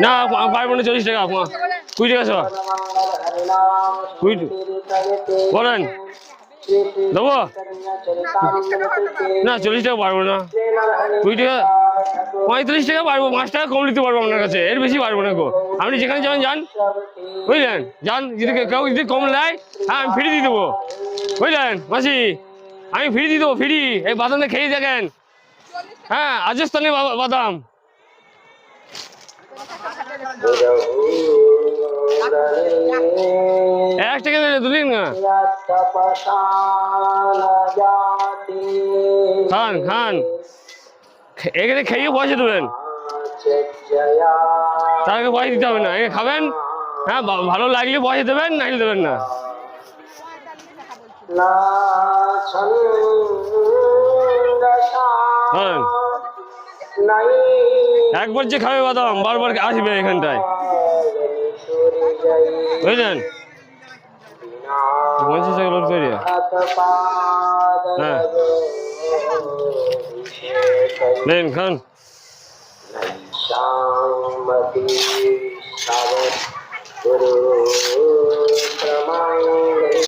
না পারব না চল্লিশ টাকা কুড়ি টাকা সব কুড়ি বলেন। দেবো? না, চল্লিশ টাকা পারব না। কুড়ি টাকা পঁয়তাল্লিশ টাকা পারব, পাঁচ টাকা কম নিতে পারব আপনার কাছে, এর বেশি পারব না গো। আপনি যেখানে যাবেন, যান। বুঝলেন? যান, যদি কেউ যদি কম নেয় হ্যাঁ আমি ফ্রি দিয়ে দেবো। বুঝলেন? মাসি, আমি ফ্রি দিয়ে দেবো ফ্রি এই বাদামটা খেয়ে দেখেন। হ্যাঁ রাজস্থানি বা- বাদাম। এক টাকা দিলে দুদিন না খান খান। এখানে খেয়ে পয়সা দেবেন তাকে পয়সা দিতে হবে না। এখানে খাবেন? হ্যাঁ ভালো লাগলে পয়সা দেবেন নাহলে দেবেন না। হ্যাঁ একবার যে খাবে বাদাম বারবার আসবে এখানটায়। বুঝলেন? পঞ্চাশ লোড করে হ্যাঁ। খান।